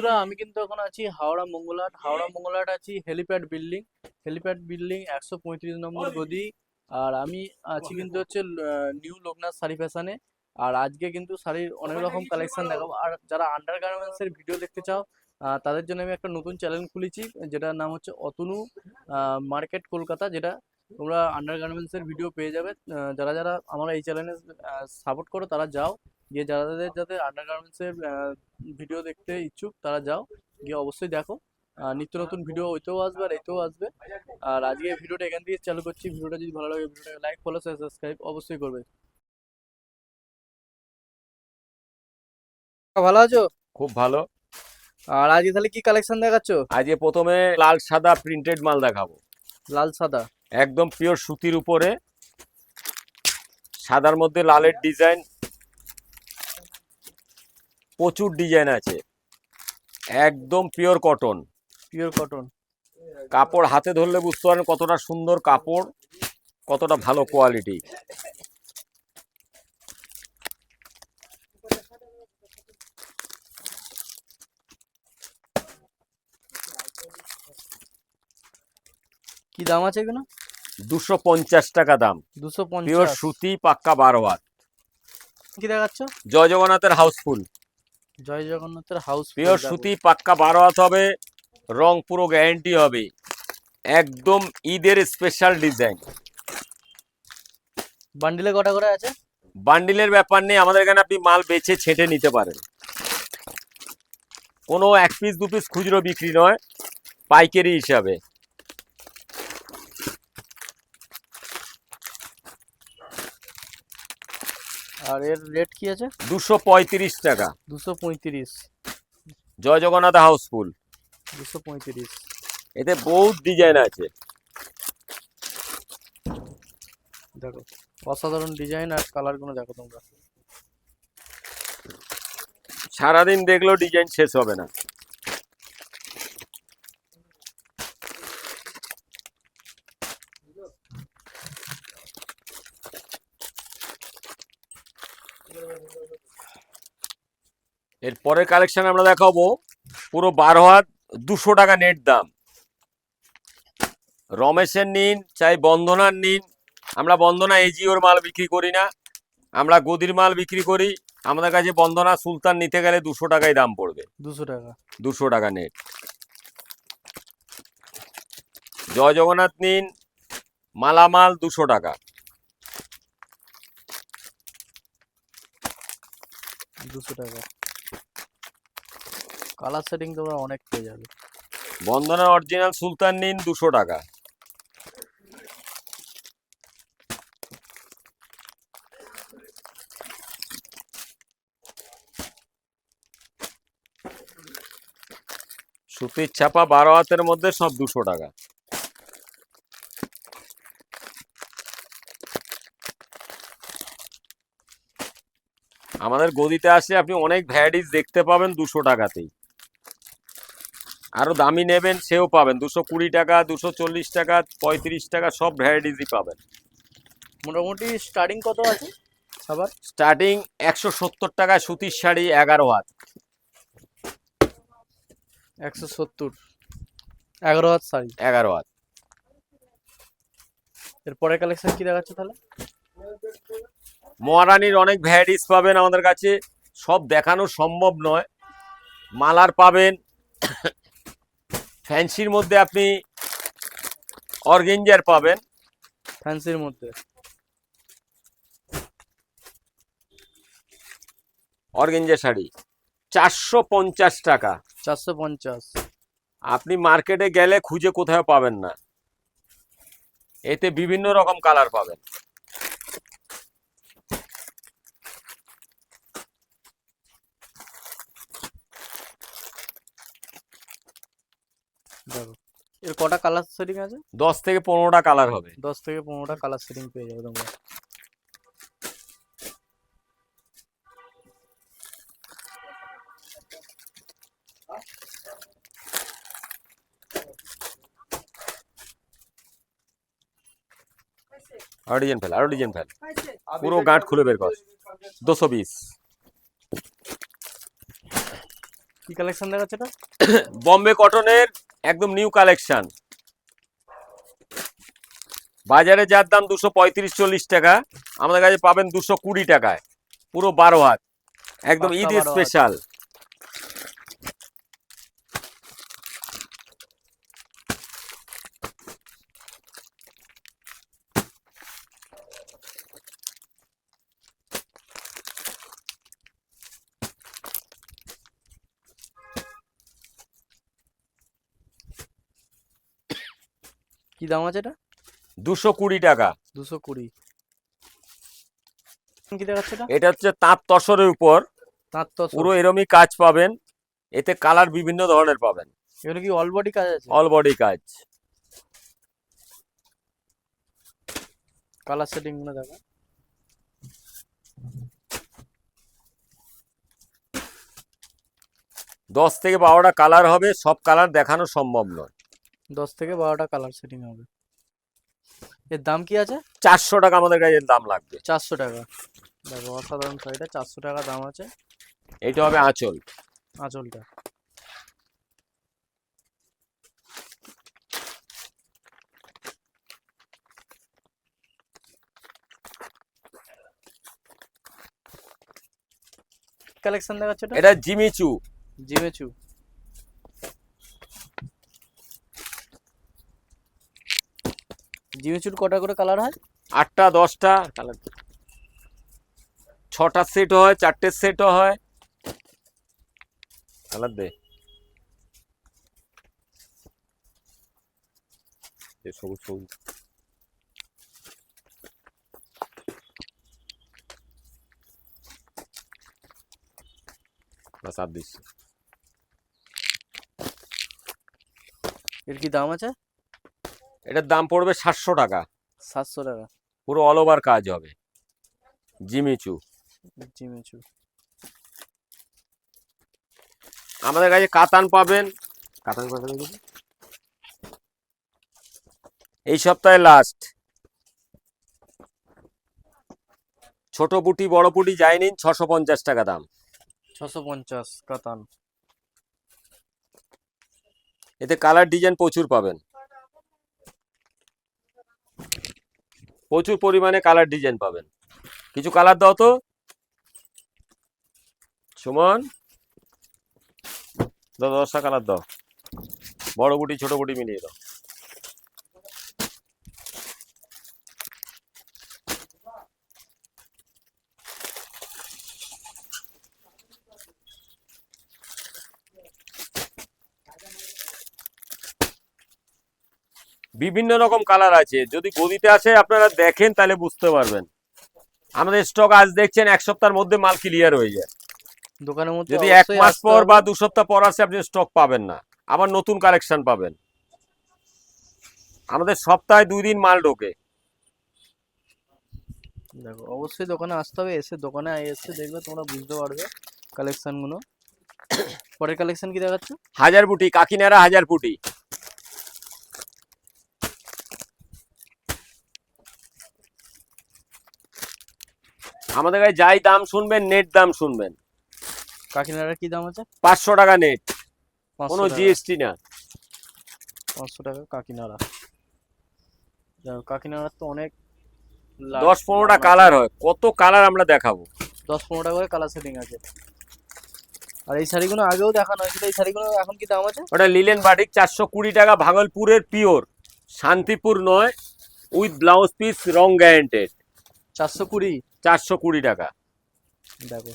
বন্ধুরা আমি কিন্তু এখন আছি হাওড়া মঙ্গলহাট হাওড়া মঙ্গলহাট আছি হেলিপ্যাড বিল্ডিং। হেলিপ্যাড বিল্ডিং একশো পঁয়ত্রিশ নম্বর গদি। আর আমি আছি কিন্তু হচ্ছে নিউ লোকনাথ শাড়ি ফ্যাশনে আর আজকে কিন্তু শাড়ির অনেক রকম কালেকশন দেখাবো। আর যারা আন্ডার গার্মেন্টসের ভিডিও দেখতে চাও তাদের জন্য আমি একটা নতুন চ্যানেল খুলেছি যেটার নাম হচ্ছে অতনু মার্কেট কলকাতা যেটা তোমরা আন্ডার গার্মেন্টসের ভিডিও পেয়ে যাবে। যারা যারা আমার এই চ্যানেলে সাপোর্ট করো তারা যাও। গিয়ে যারা যাদের যাদের আন্ডার গার্মেন্টসের ভিডিও দেখতে ইচ্ছুক তারা যাও গিয়ে অবশ্যই দেখো। নিত্য নতুন ভিডিও ওইতেও আসবে আর এতেও আসবে। আর আজকে ভিডিওটা এখান থেকে চালু করছি। ভিডিওটা যদি ভালো লাগে ভিডিওটাকে লাইক ফলো সাবস্ক্রাইব অবশ্যই করবে। ভালো আছো? খুব ভালো। আর আজকে তাহলে কি কালেকশন দেখাচ্ছ? আজকে প্রথমে লাল সাদা প্রিন্টেড মাল দেখাবো। লাল সাদা? একদম পিওর সুতির উপরে। সাদার মধ্যে লালের ডিজাইন প্রচুর ডিজাইন আছে। একদম পিওর কটন পিওর কটন কাপড় হাতে ধরলে বুঝতে পারেন কতটা সুন্দর কাপড় কতটা ভালো কোয়ালিটি কি দাম আছে এগুলো? দুশো পঞ্চাশ টাকা দাম। দুশো পঞ্চাশ। সুতি পাক্কা বারো হাত। কি দেখাচ্ছ? জয় জগন্নাথের হাউসফুল জয় জগন্নাথের হাউস পিওর সুতি পাক্কা বারো হাত হবে রং পুরো গ্যারেন্টি হবে। একদম ঈদের স্পেশাল ডিজাইন বান্ডিলে কটা করে আছে? বান্ডিলের ব্যাপার নেই আমাদের এখানে আপনি মাল বেছে ছেটে নিতে পারেন। কোনো এক পিস দু পিস খুচরো বিক্রি নয় পাইকারি হিসাবে। আর এর রেট কি আছে? দুশো পঁয়ত্রিশ টাকা। দুশো পঁয়ত্রিশ। জয় জগন্নাথ হাউসফুল দুশো পঁয়ত্রিশ। এতে বহুত ডিজাইন আছে। দেখো অসাধারণ ডিজাইন আর কালারগুলো দেখো তোমরা। সারাদিন দেখলেও ডিজাইন শেষ হবে না। এর পরের কালেকশন আমরা দেখাবো। পুরো বারো হাত দুশো টাকা নেট দাম। রমেশের নিন চাই বন্ধনার নিন। আমরা বন্ধনা এজিওর মাল বিক্রি করি না। আমরা গদির মাল বিক্রি করি। আমাদের কাছে বন্দনা সুলতান নিতে গেলে দুশো টাকায় দাম পড়বে। দুশো টাকা। দুশো টাকা নেট জয় জগন্নাথ নিন মালামাল দুশো টাকা। দুশো টাকা। কালার সেটিং তোমরা অনেক পেয়ে যাবে। বন্দনা অরিজিনাল সুলতান নিন দুশো টাকা। সুতির ছাপা বারো হাতের মধ্যে সব দুশো টাকা। আমাদের গদিতে আসলে আপনি অনেক ভ্যারাইটিস দেখতে পাবেন দুশো টাকাতেই। আরও দামি নেবেন সেও পাবেন। দুশো কুড়ি টাকা দুশো চল্লিশ টাকা পঁয়ত্রিশ টাকা সব ভ্যারাইটিসই পাবেন। মোটামুটি স্টার্টিং কত আছে? সবার? স্টার্টিং একশো সত্তর টাকায় সুতির শাড়ি এগারো হাত। একশো সত্তর। এগারো হাত শাড়ি? এগারো হাত। এরপরে কালেকশন কি দেখাচ্ছে তাহলে? মহারানীর অনেক ভ্যারাইটিস পাবেন আমাদের কাছে। সব দেখানো সম্ভব নয়। মালার পাবেন। ফ্যান্সির মধ্যে আপনি অর্গেঞ্জার পাবেন। ফ্যান্সির মধ্যে। অর্গেঞ্জা শাড়ি। চারশো পঞ্চাশ টাকা। চারশো পঞ্চাশ। আপনি মার্কেটে গেলে খুঁজে কোথাও পাবেন না। এতে বিভিন্ন রকম কালার পাবেন দেখো এর কটা কালার সেটিং আছে? দশ থেকে পনেরোটা কালার হবে। দশ থেকে পনেরোটা কালার সেটিং পেয়ে যাবে তোমরা। আরও ডিজাইন ফেল আরও ডিজাইন ফেল পুরো গাঁট খুলে বের কর। দুশো বিশ। কি কালেকশন দেখাচ্ছে এটা? বম্বে কটনের একদম নিউ কালেকশন বাজারে যার দাম দুশো পঁয়ত্রিশ চল্লিশ টাকা আমাদের কাছে পাবেন দুশো কুড়ি টাকায়। পুরো বারো হাত। একদম ঈদের ঈদ স্পেশাল কি দাম আছে এটা? দুশো কুড়ি টাকা। দুশো কুড়ি। কি দেখাচ্ছে এটা? এটা হচ্ছে তাঁত তসরের উপর। তাঁত পুরো এরমই কাজ পাবেন। এতে কালার বিভিন্ন ধরনের পাবেন। এগুলো কি অল বডি কাজ আছে? অল বডি কাজ। কালার সেটিংগুলো দেখো। দশ থেকে বারোটা কালার হবে। সব কালার দেখানো সম্ভব নয়। দশ থেকে বারোটা কালার সেটিং হবে। এর দাম কি আছে? চারশো টাকা আমাদের কাছে এর দাম লাগবে। চারশো টাকা। দেখো অসাধারণ শাড়িটা চারশো টাকা দাম আছে। এইটা হবে আঁচল। আঁচলটা। কালেকশন দেখাচ্ছে এটা? এটা জিমিচু। জিমেচু। জিমেচুর কটা করে কালার হয়? আটটা দশটা। কালার ছটা সেট হয় চারটে সেটও হয়। কালার দে। সবুজ সবুজ। বাস আর দিচ্ছি এর কি দাম আছে? এটার দাম পড়বে সাতশো টাকা। সাতশো টাকা। পুরো অল ওভার কাজ হবে। Jimmy Choo. Jimmy Choo. আমাদের কাছে কাতান পাবেন। কাতান দিবি? এই সপ্তাহে লাস্ট ছোট পুটি বড় পুটি যাই নিন ছশো পঞ্চাশ টাকা দাম। ছশো পঞ্চাশ কাতান। এতে কালার ডিজাইন প্রচুর পাবেন। প্রচুর পরিমাণে কালার ডিজাইন পাবেন। কিছু কালার দাও তো। সুমন দশটা কালার দাও। বড় বুটি ছোট বুটি মিলিয়ে দাও। বিভিন্ন রকম কালার আছে। যদি গদিতে আসে আপনারা দেখেন তাহলে বুঝতে পারবেন। আমাদের স্টক আজ দেখছেন এক সপ্তাহের মধ্যে মাল ক্লিয়ার হয়ে যায়। দোকানের মধ্যে যদি এক মাস পর বা দু সপ্তাহ পর আসে আপনি স্টক পাবেন না। আবার নতুন কালেকশন পাবেন। আমাদের সপ্তাহে দুই দিন মাল ঢোকে। দেখো অবশ্যই দোকানে আসতে হবে এসে দোকানে এসে দেখবে তোমরা বুঝতে পারবে কালেকশনগুলো পরের কালেকশন কি দেখাচ্ছ? হাজার ফুটি কাকিনারা হাজার ফুটি আমাদের কাছে যাই দাম শুনবেন নেট দাম শুনবেন। কাকিনাড়ার কি দাম আছে? পাঁচশো টাকা নেট কোনো জিএসটি না। পাঁচশো টাকা কাকিনাড়া। কাকিনাড়ার তো অনেক দশ পনেরোটা কালার হয়। কত কালার আমরা দেখাবো? দশ পনেরোটা করে কালার সেটিং আছে। আর এই শাড়িগুলো আগেও দেখানো হয়েছিল। এই শাড়িগুলো এখন কি দাম আছে? ওটা লিলেন বাটিক চারশো কুড়ি টাকা ভাগলপুরের পিওর শান্তিপুর নয় উইথ ব্লাউজ পিস রং গ্যারেন্টেড চারশো কুড়ি? চারশো কুড়ি টাকা। দেখো।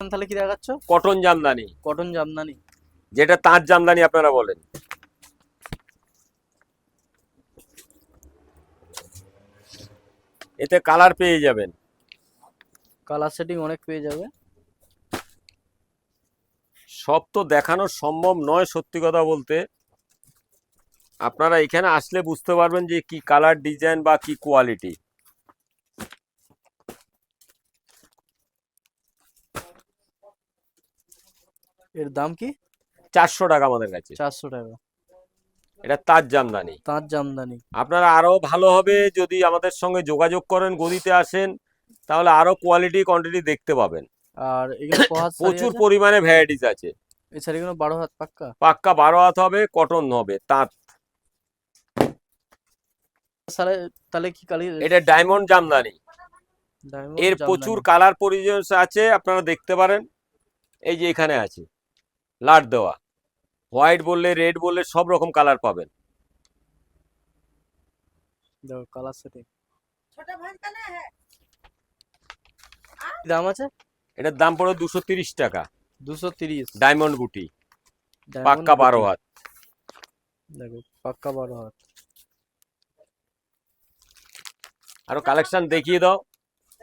তাহলে কি দেখাচ্ছ? কটন জামদানি। কটন জামদানি। যেটা তাঁত জামদানি আপনারা বলেন। এতে কালার পেয়ে যাবেন। কালার সেটিং অনেক পেয়ে যাবে। সব তো দেখানো সম্ভব নয় সত্যি কথা বলতে। আপনারা এখানে আসলে বুঝতে পারবেন যে কি কালার ডিজাইন বা কি কোয়ালিটি এর দাম কি? চারশো টাকা আমাদের কাছে। চারশো টাকা। এটা তাঁত জামদানি। তাঁত জামদানি। আপনারা আরও ভালো হবে যদি আমাদের সঙ্গে যোগাযোগ করেন গদিতে আসেন তাহলে আরও কোয়ালিটি কোয়ান্টিটি দেখতে পাবেন। আর এগুলো শাড়ি প্রচুর পরিমাণে ভ্যারাইটিস আছে। এই শাড়িগুলো বারো হাত পাক্কা? পাক্কা বারো হাত হবে কটন হবে তাঁত তাহলে কি কালি এটা ডায়মন্ড জামদানি। এর প্রচুর কালার পরিজেন্স আছে আপনারা দেখতে পারেন। এই যে এখানে আছে লাট দেওয়া। হোয়াইট বললে রেড বললে সব রকম কালার পাবেন। দেখো দাম আছে? এটার দাম পড়ে দুশো তিরিশ টাকা। দুশো তিরিশ। ডায়মন্ড গুটি। পাক্কা বারো হাত। দেখো পাক্কা বারো হাত। আরও কালেকশন দেখিয়ে দাও।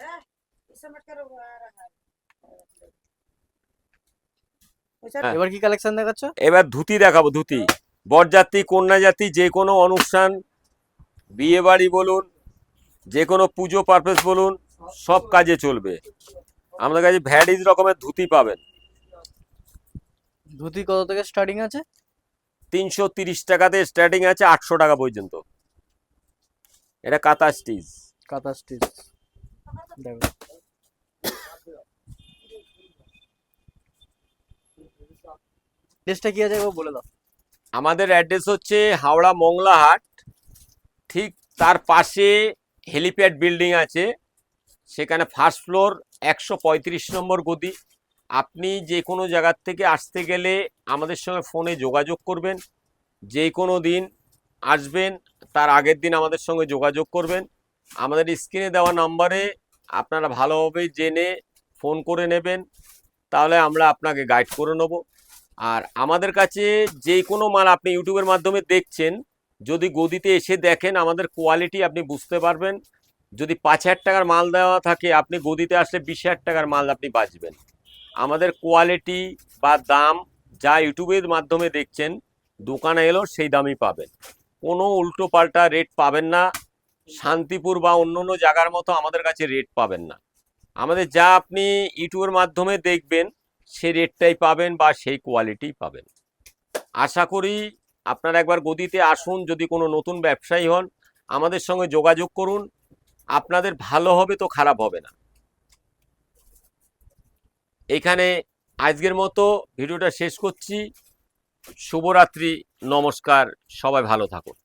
হ্যাঁ। এবার কি কালেকশন দেখাচ্ছ? এবার ধুতি দেখাবো ধুতি। বরযাত্রী কন্যা জাতি যে কোনো অনুষ্ঠান বিয়ে বাড়ি বলুন যে কোনো পুজো পারপেস বলুন সব কাজে চলবে। আমাদের কাছে ভ্যারিজ রকমের ধুতি পাবেন। ধুতি কত থেকে স্টার্টিং আছে? তিনশো তিরিশ টাকাতে স্টার্টিং আছে আটশো টাকা পর্যন্ত। এটা কাতা স্টিচ কাঁথা স্টিচ। দেখো। ড্রেসটা কি আছে বলে দাও। আমাদের অ্যাড্রেস হচ্ছে হাওড়া মংলা হাট ঠিক তার পাশে হেলিপ্যাড বিল্ডিং আছে। সেখানে ফার্স্ট ফ্লোর একশো পঁয়ত্রিশ নম্বর গদি। আপনি যে কোনো জায়গার থেকে আসতে গেলে আমাদের সঙ্গে ফোনে যোগাযোগ করবেন। যে কোনো দিন আসবেন, তার আগের দিন আমাদের সঙ্গে যোগাযোগ করবেন। আমাদের স্ক্রিনে দেওয়া নাম্বারে আপনারা ভালোভাবে জেনে ফোন করে নেবেন, তাহলে আমরা আপনাকে গাইড করে নেব। আর আমাদের কাছে যে কোনো মাল আপনি ইউটিউবের মাধ্যমে দেখছেন, যদি গদিতে এসে দেখেন, আমাদের কোয়ালিটি আপনি বুঝতে পারবেন। যদি পাঁচ হাজার টাকার মাল দেওয়া থাকে, আপনি গদিতে আসলে বিশ হাজার টাকার মাল আপনি বাঁচবেন। আমাদের কোয়ালিটি বা দাম যা ইউটিউবের মাধ্যমে দেখছেন, দোকানে এলো সেই দামই পাবেন। কোনো উল্টো পাল্টা রেট পাবেন না। শান্তিপুর বা অন্য অন্য জায়গার মতো আমাদের কাছে রেট পাবেন না। আমাদের যা আপনি ইউটিউবের মাধ্যমে দেখবেন, সেই রেটটাই পাবেন বা সেই কোয়ালিটি পাবেন। আশা করি আপনারা একবার গদিতে আসুন, যদি কোনো নতুন ব্যবসায়ী হন, আমাদের সঙ্গে যোগাযোগ করুন। আপনাদের ভালো হবে তো খারাপ হবে না। এখানে আজকের মতো ভিডিওটা শেষ করছি। শুভরাত্রি, নমস্কার, সবাই ভালো থাকুন।